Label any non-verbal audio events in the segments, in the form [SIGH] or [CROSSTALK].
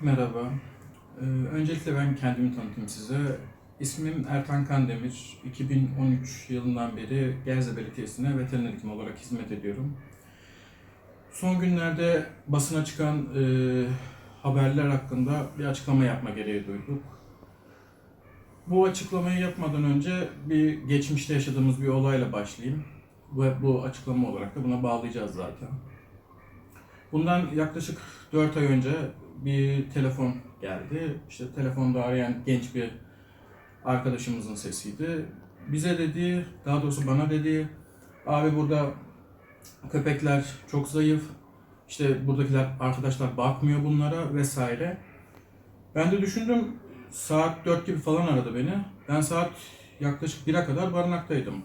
Merhaba. Ee, öncelikle ben kendimi tanıtayım size. İsmim Ertan Kandemir. 2013 yılından beri Gerze Belediyesi'ne veteriner hekim olarak hizmet ediyorum. Son günlerde basına çıkan e, haberler hakkında bir açıklama yapma gereği duyduk. Bu açıklamayı yapmadan önce bir geçmişte yaşadığımız bir olayla başlayayım. Ve bu açıklama olarak da buna bağlayacağız zaten. Bundan yaklaşık 4 ay önce bir telefon geldi. İşte telefonda arayan genç bir arkadaşımızın sesiydi. Bize dedi, daha doğrusu bana dedi, abi burada köpekler çok zayıf, işte buradakiler arkadaşlar bakmıyor bunlara vesaire. Ben de düşündüm, saat 4 gibi falan aradı beni. Ben saat yaklaşık 1'e kadar barınaktaydım.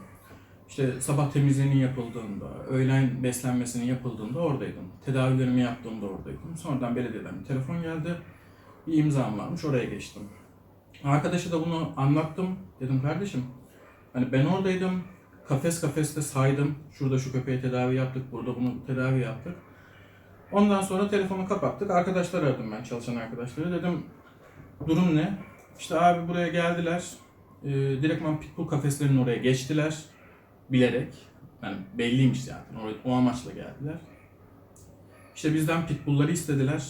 İşte sabah temizliğinin yapıldığında, öğlen beslenmesinin yapıldığında oradaydım. Tedavilerimi yaptığımda oradaydım. Sonradan belediyeden bir telefon geldi. Bir imzam varmış, oraya geçtim. Arkadaşa da bunu anlattım. Dedim kardeşim, hani ben oradaydım. Kafes kafeste saydım. Şurada şu köpeğe tedavi yaptık, burada bunu tedavi yaptık. Ondan sonra telefonu kapattık. Arkadaşlar aradım ben, çalışan arkadaşları. Dedim, durum ne? İşte abi buraya geldiler. E, direktman pitbull kafeslerinin oraya geçtiler bilerek yani belliymiş zaten o, o amaçla geldiler. İşte bizden pitbullları istediler.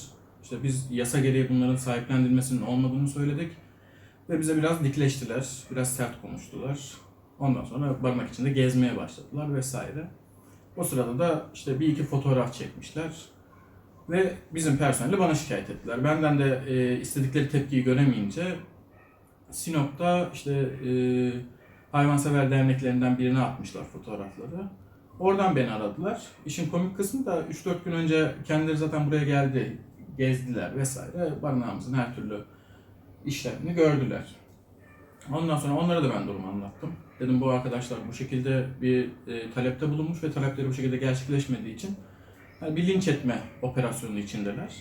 İşte biz yasa gereği bunların sahiplendirilmesinin olmadığını söyledik. Ve bize biraz dikleştiler, biraz sert konuştular. Ondan sonra barınak içinde gezmeye başladılar vesaire. O sırada da işte bir iki fotoğraf çekmişler. Ve bizim personeli bana şikayet ettiler. Benden de e, istedikleri tepkiyi göremeyince Sinop'ta işte e, hayvansever derneklerinden birine atmışlar fotoğrafları. Oradan beni aradılar. İşin komik kısmı da 3-4 gün önce kendileri zaten buraya geldi, gezdiler vesaire. Barınağımızın her türlü işlerini gördüler. Ondan sonra onlara da ben durumu anlattım. Dedim bu arkadaşlar bu şekilde bir e, talepte bulunmuş ve talepleri bu şekilde gerçekleşmediği için yani bir linç etme operasyonu içindeler.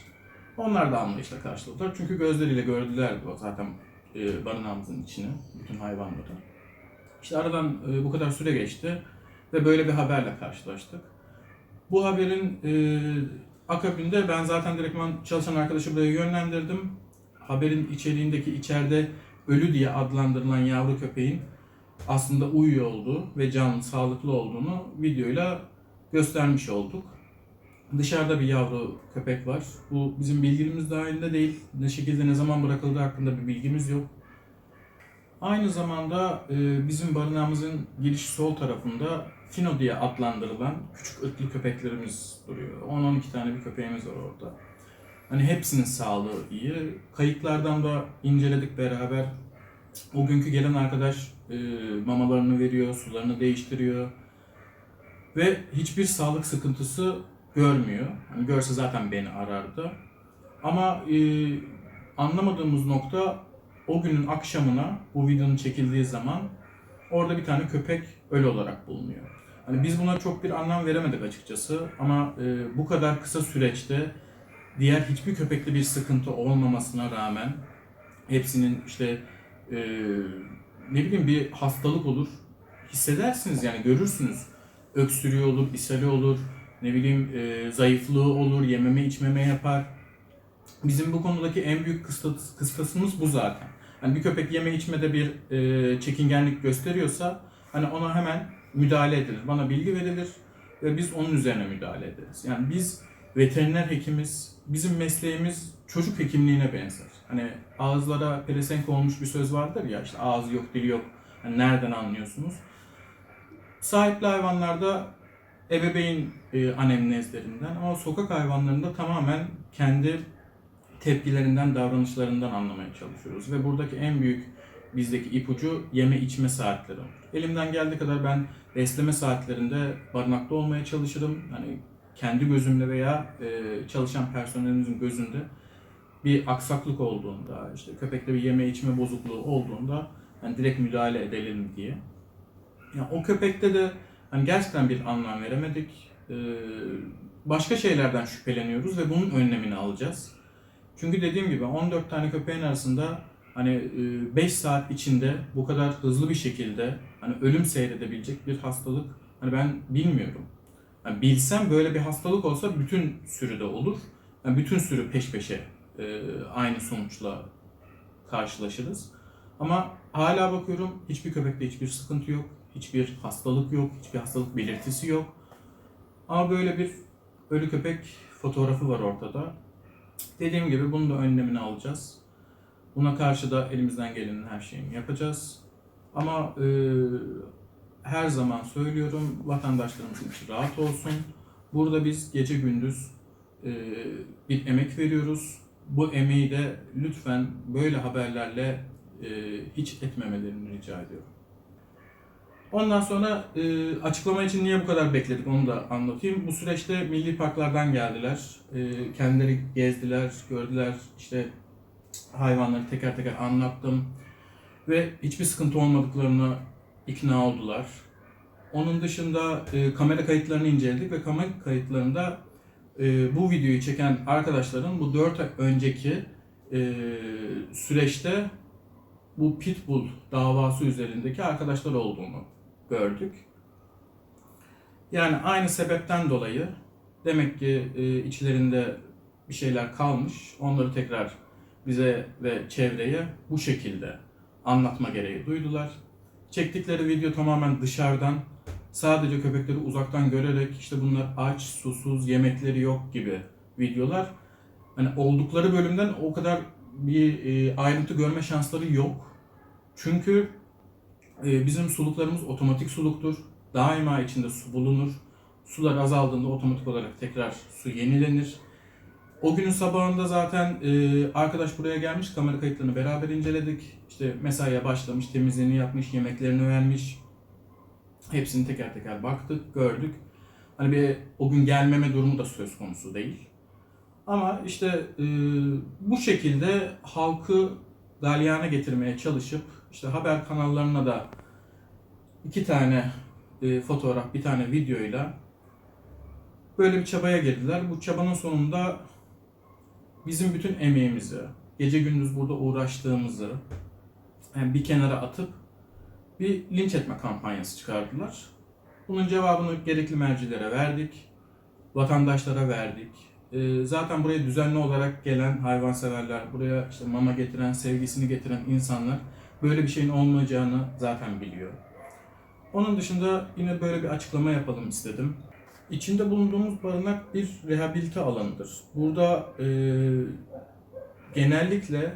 Onlar da anlayışla karşıladılar. Çünkü gözleriyle gördüler o zaten e, barınağımızın içini, bütün hayvanları. İşte aradan e, bu kadar süre geçti ve böyle bir haberle karşılaştık. Bu haberin e, akabinde ben zaten direktman çalışan arkadaşı buraya yönlendirdim. Haberin içeriğindeki içeride ölü diye adlandırılan yavru köpeğin aslında uyuyor olduğu ve canlı, sağlıklı olduğunu videoyla göstermiş olduk. Dışarıda bir yavru köpek var. Bu bizim bilgimiz dahilinde değil. Ne şekilde ne zaman bırakıldığı hakkında bir bilgimiz yok. Aynı zamanda e, bizim barınağımızın giriş sol tarafında Fino diye adlandırılan küçük ırklı köpeklerimiz duruyor. 10-12 tane bir köpeğimiz var orada. Hani hepsinin sağlığı iyi. Kayıtlardan da inceledik beraber. O günkü gelen arkadaş e, mamalarını veriyor, sularını değiştiriyor. Ve hiçbir sağlık sıkıntısı görmüyor. Hani görse zaten beni arardı. Ama e, anlamadığımız nokta o günün akşamına bu videonun çekildiği zaman orada bir tane köpek ölü olarak bulunuyor. Hani biz buna çok bir anlam veremedik açıkçası ama e, bu kadar kısa süreçte diğer hiçbir köpekte bir sıkıntı olmamasına rağmen hepsinin işte e, ne bileyim bir hastalık olur hissedersiniz yani görürsünüz öksürüyor olur, ishali olur, ne bileyim e, zayıflığı olur, yememe içmeme yapar. Bizim bu konudaki en büyük kıstas, kıstasımız bu zaten. Hani bir köpek yeme içmede bir e, çekingenlik gösteriyorsa hani ona hemen müdahale edilir. Bana bilgi verilir ve biz onun üzerine müdahale ederiz. Yani biz veteriner hekimiz, bizim mesleğimiz çocuk hekimliğine benzer. Hani ağızlara pelesenk olmuş bir söz vardır ya işte ağzı yok dili yok. Hani nereden anlıyorsunuz? Sahipli hayvanlarda ebeveyn e, anemnezlerinden ama sokak hayvanlarında tamamen kendi tepkilerinden, davranışlarından anlamaya çalışıyoruz. Ve buradaki en büyük bizdeki ipucu yeme içme saatleri. Elimden geldiği kadar ben besleme saatlerinde barınakta olmaya çalışırım. Hani kendi gözümle veya e, çalışan personelimizin gözünde bir aksaklık olduğunda, işte köpekte bir yeme içme bozukluğu olduğunda hani direkt müdahale edelim diye. Ya o köpekte de hani gerçekten bir anlam veremedik. Başka şeylerden şüpheleniyoruz ve bunun önlemini alacağız. Çünkü dediğim gibi 14 tane köpeğin arasında hani 5 saat içinde bu kadar hızlı bir şekilde hani ölüm seyredebilecek bir hastalık Hani ben bilmiyorum. Yani bilsem böyle bir hastalık olsa bütün sürüde olur. Yani bütün sürü peş peşe e, aynı sonuçla karşılaşırız. Ama hala bakıyorum hiçbir köpekte hiçbir sıkıntı yok. Hiçbir hastalık yok. Hiçbir hastalık belirtisi yok. Ama böyle bir ölü köpek fotoğrafı var ortada. Dediğim gibi bunun da önlemini alacağız. Buna karşı da elimizden gelenin her şeyini yapacağız. Ama e, her zaman söylüyorum vatandaşlarımızın içi rahat olsun. Burada biz gece gündüz e, bir emek veriyoruz. Bu emeği de lütfen böyle haberlerle e, hiç etmemelerini rica ediyorum. Ondan sonra e, açıklama için niye bu kadar bekledik onu da anlatayım. Bu süreçte milli parklardan geldiler. E, kendileri gezdiler, gördüler. İşte hayvanları teker teker anlattım. Ve hiçbir sıkıntı olmadıklarına ikna oldular. Onun dışında e, kamera kayıtlarını inceledik ve kamera kayıtlarında e, bu videoyu çeken arkadaşların bu 4 ay önceki e, süreçte bu Pitbull davası üzerindeki arkadaşlar olduğunu gördük. Yani aynı sebepten dolayı demek ki e, içlerinde bir şeyler kalmış. Onları tekrar bize ve çevreye bu şekilde anlatma gereği duydular. Çektikleri video tamamen dışarıdan sadece köpekleri uzaktan görerek işte bunlar aç, susuz, yemekleri yok gibi videolar. Hani oldukları bölümden o kadar bir e, ayrıntı görme şansları yok. Çünkü bizim suluklarımız otomatik suluktur. Daima içinde su bulunur. Sular azaldığında otomatik olarak tekrar su yenilenir. O günün sabahında zaten e, arkadaş buraya gelmiş, kamera kayıtlarını beraber inceledik. İşte mesaiye başlamış, temizliğini yapmış, yemeklerini vermiş. Hepsini teker teker baktık, gördük. Hani bir o gün gelmeme durumu da söz konusu değil. Ama işte e, bu şekilde halkı galyana getirmeye çalışıp işte haber kanallarına da iki tane e, fotoğraf, bir tane videoyla böyle bir çabaya girdiler. Bu çabanın sonunda bizim bütün emeğimizi, gece gündüz burada uğraştığımızı yani bir kenara atıp bir linç etme kampanyası çıkardılar. Bunun cevabını gerekli mercilere verdik, vatandaşlara verdik. Ee, zaten buraya düzenli olarak gelen hayvanseverler, buraya işte mama getiren, sevgisini getiren insanlar böyle bir şeyin olmayacağını zaten biliyor. Onun dışında yine böyle bir açıklama yapalım istedim. İçinde bulunduğumuz barınak bir rehabilite alanıdır. Burada e, genellikle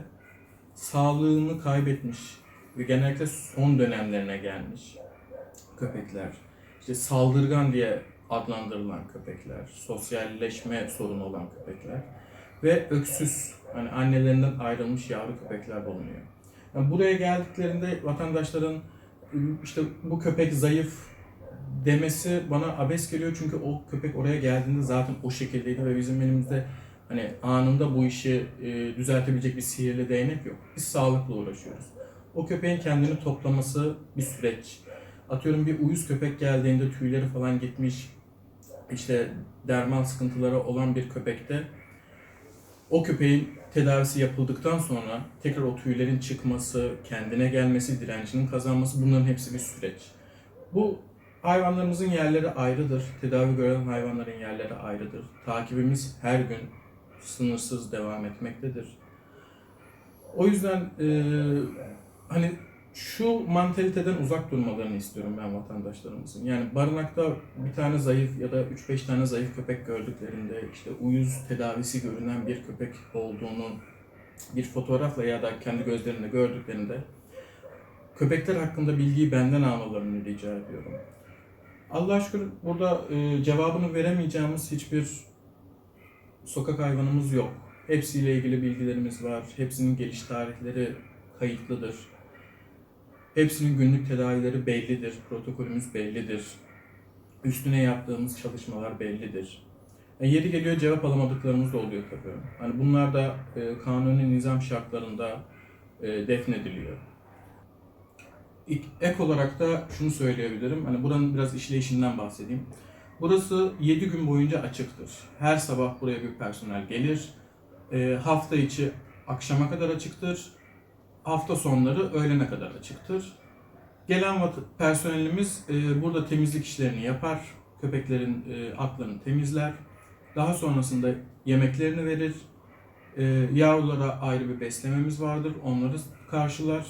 sağlığını kaybetmiş ve genellikle son dönemlerine gelmiş köpekler, işte saldırgan diye adlandırılan köpekler, sosyalleşme sorunu olan köpekler ve öksüz, hani annelerinden ayrılmış yavru köpekler bulunuyor. Yani buraya geldiklerinde vatandaşların işte bu köpek zayıf demesi bana abes geliyor çünkü o köpek oraya geldiğinde zaten o şekildeydi ve bizim elimizde hani anında bu işi e, düzeltebilecek bir sihirli değnek yok. Biz sağlıkla uğraşıyoruz. O köpeğin kendini toplaması bir süreç. Atıyorum bir uyuz köpek geldiğinde tüyleri falan gitmiş, işte derman sıkıntıları olan bir köpekte o köpeğin tedavisi yapıldıktan sonra tekrar o tüylerin çıkması, kendine gelmesi, direncinin kazanması bunların hepsi bir süreç. Bu hayvanlarımızın yerleri ayrıdır. Tedavi gören hayvanların yerleri ayrıdır. Takibimiz her gün sınırsız devam etmektedir. O yüzden e, hani şu mantaliteden uzak durmalarını istiyorum ben vatandaşlarımızın. Yani barınakta bir tane zayıf ya da 3-5 tane zayıf köpek gördüklerinde işte uyuz tedavisi görünen bir köpek olduğunu bir fotoğrafla ya da kendi gözlerinde gördüklerinde köpekler hakkında bilgiyi benden almalarını rica ediyorum. Allah şükür burada e, cevabını veremeyeceğimiz hiçbir sokak hayvanımız yok. Hepsiyle ilgili bilgilerimiz var. Hepsinin geliş tarihleri kayıtlıdır. Hepsinin günlük tedavileri bellidir, protokolümüz bellidir. Üstüne yaptığımız çalışmalar bellidir. E, yeri geliyor cevap alamadıklarımız da oluyor tabii. Hani bunlar da e, kanuni nizam şartlarında e, defnediliyor. Ek olarak da şunu söyleyebilirim. Hani buranın biraz işleyişinden bahsedeyim. Burası 7 gün boyunca açıktır. Her sabah buraya bir personel gelir. E, hafta içi akşama kadar açıktır hafta sonları öğlene kadar açıktır. Gelen personelimiz e, burada temizlik işlerini yapar. Köpeklerin e, atlarını temizler. Daha sonrasında yemeklerini verir. E, yavrulara ayrı bir beslememiz vardır. Onları karşılar.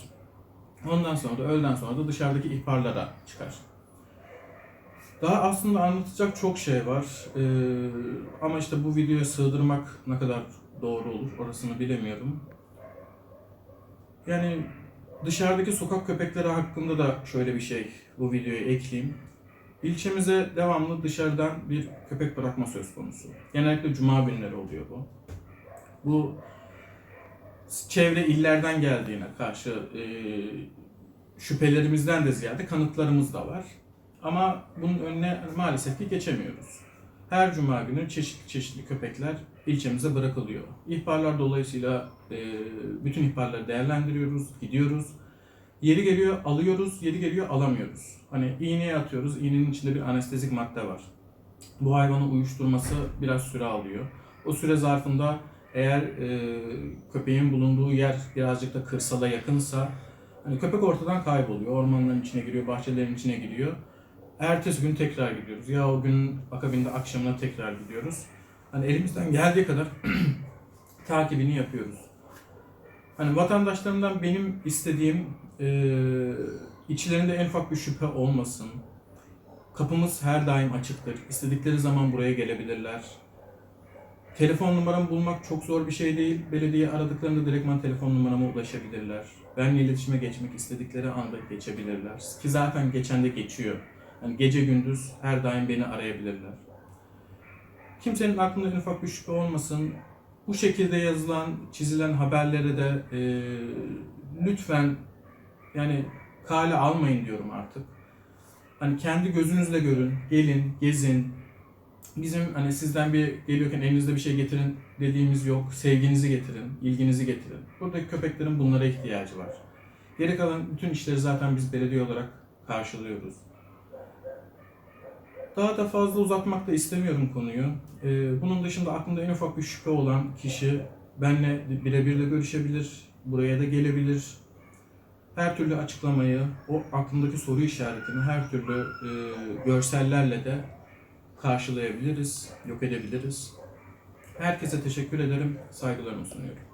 Ondan sonra da öğleden sonra da dışarıdaki ihbarlara çıkar. Daha aslında anlatacak çok şey var. E, ama işte bu videoya sığdırmak ne kadar doğru olur orasını bilemiyorum. Yani dışarıdaki sokak köpekleri hakkında da şöyle bir şey bu videoya ekleyeyim. İlçemize devamlı dışarıdan bir köpek bırakma söz konusu. Genellikle cuma günleri oluyor bu. Bu çevre illerden geldiğine karşı e, şüphelerimizden de ziyade kanıtlarımız da var. Ama bunun önüne maalesef ki geçemiyoruz. Her cuma günü çeşitli çeşitli köpekler ilçemize bırakılıyor. İhbarlar dolayısıyla e, bütün ihbarları değerlendiriyoruz, gidiyoruz. Yeri geliyor alıyoruz, yeri geliyor alamıyoruz. Hani iğneye atıyoruz, iğnenin içinde bir anestezik madde var. Bu hayvanı uyuşturması biraz süre alıyor. O süre zarfında eğer e, köpeğin bulunduğu yer birazcık da kırsala yakınsa hani köpek ortadan kayboluyor. Ormanların içine giriyor, bahçelerin içine giriyor. Ertesi gün tekrar gidiyoruz. Ya o gün akabinde akşamına tekrar gidiyoruz. Hani elimizden geldiği kadar [CLEARS THROAT] takibini yapıyoruz. Hani vatandaşlarımdan benim istediğim e, içlerinde en ufak bir şüphe olmasın. Kapımız her daim açıktır. İstedikleri zaman buraya gelebilirler. Telefon numaramı bulmak çok zor bir şey değil. Belediye aradıklarında direktman telefon numarama ulaşabilirler. Benimle iletişime geçmek istedikleri anda geçebilirler. Ki zaten geçen de geçiyor. Yani gece gündüz her daim beni arayabilirler. Kimsenin aklında en ufak bir şüphe olmasın. Bu şekilde yazılan, çizilen haberlere de e, lütfen yani kale almayın diyorum artık. Hani kendi gözünüzle görün, gelin, gezin. Bizim hani sizden bir geliyorken elinizde bir şey getirin dediğimiz yok. Sevginizi getirin, ilginizi getirin. Buradaki köpeklerin bunlara ihtiyacı var. Geri kalan bütün işleri zaten biz belediye olarak karşılıyoruz. Daha da fazla uzatmak da istemiyorum konuyu. Ee, bunun dışında aklında en ufak bir şüphe olan kişi benle birebir de görüşebilir, buraya da gelebilir. Her türlü açıklamayı, o aklındaki soru işaretini her türlü e, görsellerle de karşılayabiliriz, yok edebiliriz. Herkese teşekkür ederim, saygılarımı sunuyorum.